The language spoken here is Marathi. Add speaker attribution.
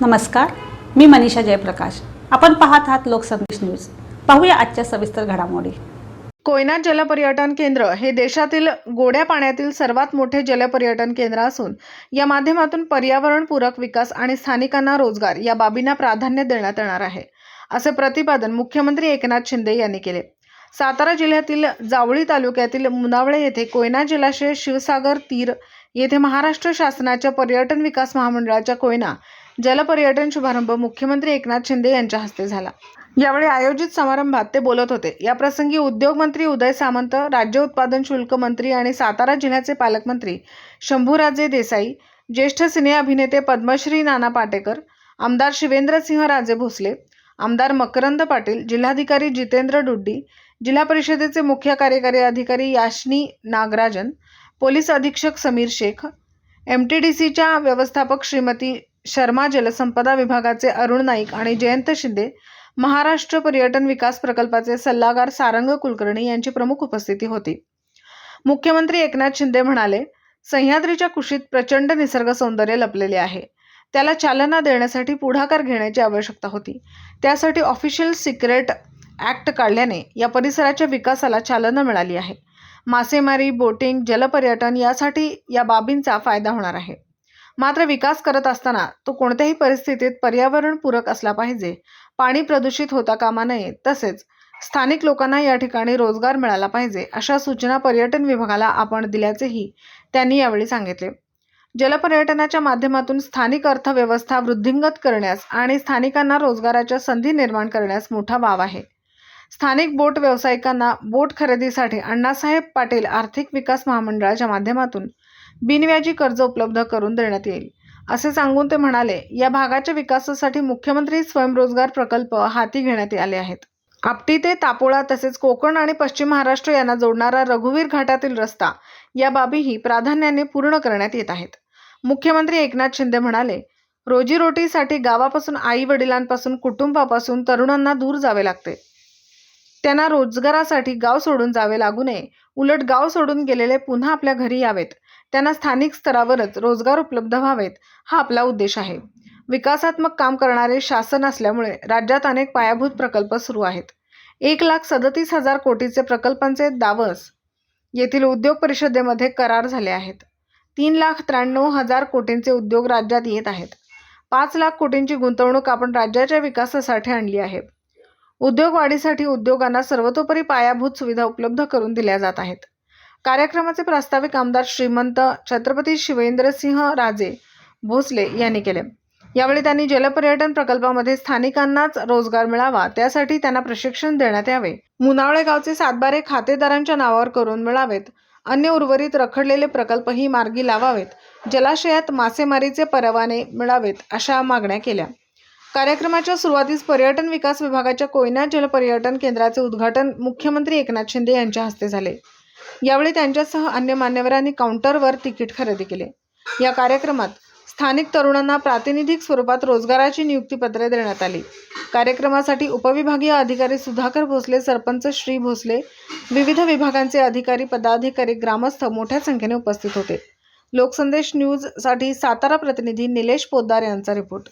Speaker 1: नमस्कार मी मनीषा जयप्रकाश. आपण पाहत आहात लोकसंदेश न्यूज. पाहूया आजच्या सविस्तर घडामोडी.
Speaker 2: कोयना जलपर्यटन केंद्र हे देशातील गोड्या पाण्यातील सर्वात मोठे जलपर्यटन केंद्र असून या माध्यमातून पर्यावरणपूरक विकास आणि स्थानिकांना रोजगार या बाबींना प्राधान्य देण्यात येणार आहे असे प्रतिपादन मुख्यमंत्री एकनाथ शिंदे यांनी केले. सातारा जिल्ह्यातील जावळी तालुक्यातील मुनावळे येथे कोयना जलाशय शिवसागर तीर येथे महाराष्ट्र शासनाच्या पर्यटन विकास महामंडळाच्या कोयना जलपर्यटन शुभारंभ मुख्यमंत्री एकनाथ शिंदे यांच्या हस्ते झाला. यावेळी आयोजित समारंभात ते बोलत होते. या प्रसंगी उद्योगमंत्री उदय सामंत राज्य उत्पादन शुल्क मंत्री आणि सातारा जिल्ह्याचे पालकमंत्री शंभूराजे देसाई ज्येष्ठ सिने अभिनेते पद्मश्री नाना पाटेकर आमदार शिवेंद्रसिंह राजे भोसले आमदार मकरंद पाटील जिल्हाधिकारी जितेंद्र डुड्डी जिल्हा परिषदेचे मुख्य कार्यकारी अधिकारी याशनी नागराजन पोलीस अधीक्षक Sameer Shaikh M T D सीच्या व्यवस्थापक श्रीमती शर्मा जलसंपदा विभागाचे अरुण नाईक आणि जयंत शिंदे महाराष्ट्र पर्यटन विकास प्रकल्पाचे सल्लागार सारंग कुलकर्णी यांची प्रमुख उपस्थिती होती. मुख्यमंत्री एकनाथ शिंदे म्हणाले सह्याद्रीच्या कुशीत प्रचंड निसर्ग सौंदर्य लपलेले आहे. त्याला चालना देण्यासाठी पुढाकार घेण्याची आवश्यकता होती. त्यासाठी ऑफिशियल सिक्रेट ॲक्ट काढल्याने या परिसराच्या विकासाला चालना मिळाली आहे. मासेमारी बोटिंग जलपर्यटन यासाठी या बाबींचा फायदा होणार आहे. मात्र विकास करत असताना तो कोणत्याही परिस्थितीत पर्यावरणपूरक असला पाहिजे. पाणी प्रदूषित होता कामा नये तसेच स्थानिक लोकांना या ठिकाणी रोजगार मिळाला पाहिजे अशा सूचना पर्यटन विभागाला आपण दिल्याचेही त्यांनी यावेळी सांगितले. जलपर्यटनाच्या माध्यमातून स्थानिक अर्थव्यवस्था वृद्धिंगत करण्यास आणि स्थानिकांना रोजगाराच्या संधी निर्माण करण्यास मोठा वाव आहे. स्थानिक बोट व्यावसायिकांना बोट खरेदीसाठी अण्णासाहेब पाटील आर्थिक विकास महामंडळाच्या माध्यमातून बिनव्याजी कर्ज उपलब्ध करून देण्यात येईल. असे सांगून ते म्हणाले या भागाच्या विकासासाठी मुख्यमंत्री स्वयंरोजगार प्रकल्प हाती घेण्यात आले आहेत. आपटी ते तापोळा तसेच कोकण आणि पश्चिम महाराष्ट्र यांना जोडणारा रघुवीर घाटातील रस्ता या बाबीही प्राधान्याने पूर्ण करण्यात येत आहेत. मुख्यमंत्री एकनाथ शिंदे म्हणाले रोजीरोटीसाठी गावापासून आई वडिलांपासून कुटुंबापासून तरुणांना दूर जावे लागते. त्यांना रोजगारासाठी गाव सोडून जावे लागू नये. उलट गाव सोडून गेलेले पुन्हा आपल्या घरी यावेत. त्यांना स्थानिक स्तरावरच रोजगार उपलब्ध व्हावेत हा आपला उद्देश आहे. विकासात्मक काम करणारे शासन असल्यामुळे राज्यात अनेक पायाभूत प्रकल्प सुरू आहेत. एक लाख सदतीस हजार कोटीचे प्रकल्पांचे दावस येथील उद्योग परिषदेमध्ये करार झाले आहेत. तीन लाख त्र्याण्णव हजार कोटींचे उद्योग राज्यात येत आहेत. पाच लाख कोटींची गुंतवणूक आपण राज्याच्या विकासासाठी आणली आहे. उद्योग वाढीसाठी उद्योगांना सर्वतोपरी पायाभूत सुविधा उपलब्ध करून दिल्या जात आहेत. कार्यक्रमाचे प्रास्ताविक आमदार श्रीमंत छत्रपती शिवेंद्रसिंह राजे भोसले यांनी केले. यावेळी त्यांनी जलपर्यटन प्रकल्पामध्ये स्थानिकांनाच रोजगार मिळावा त्यासाठी त्यांना प्रशिक्षण देण्यात यावे. मुनावळे गावचे सातबारे खातेदारांच्या नावावर करून मिळावेत. अन्य उर्वरित रखडलेले प्रकल्पही मार्गी लावावेत. जलाशयात मासेमारीचे परवाने मिळावेत अशा मागण्या केल्या. कार्यक्रमाच्या सुरुवातीस पर्यटन विकास विभागाच्या कोयना जलपर्यटन केंद्राचे उद्घाटन मुख्यमंत्री एकनाथ शिंदे यांच्या हस्ते झाले. यावेळी त्यांच्यासह अन्य मान्यवरांनी काउंटरवर तिकीट खरेदी केले. या कार्यक्रमात स्थानिक तरुणांना प्रातिनिधिक स्वरूपात रोजगाराची नियुक्तीपत्रे देण्यात आली. कार्यक्रमासाठी उपविभागीय अधिकारी सुधाकर भोसले सरपंच श्री भोसले विविध विभागांचे अधिकारी पदाधिकारी ग्रामस्थ मोठ्या संख्येने उपस्थित होते. लोकसंदेश न्यूजसाठी सातारा प्रतिनिधी निलेश पोद्दार यांचा रिपोर्ट.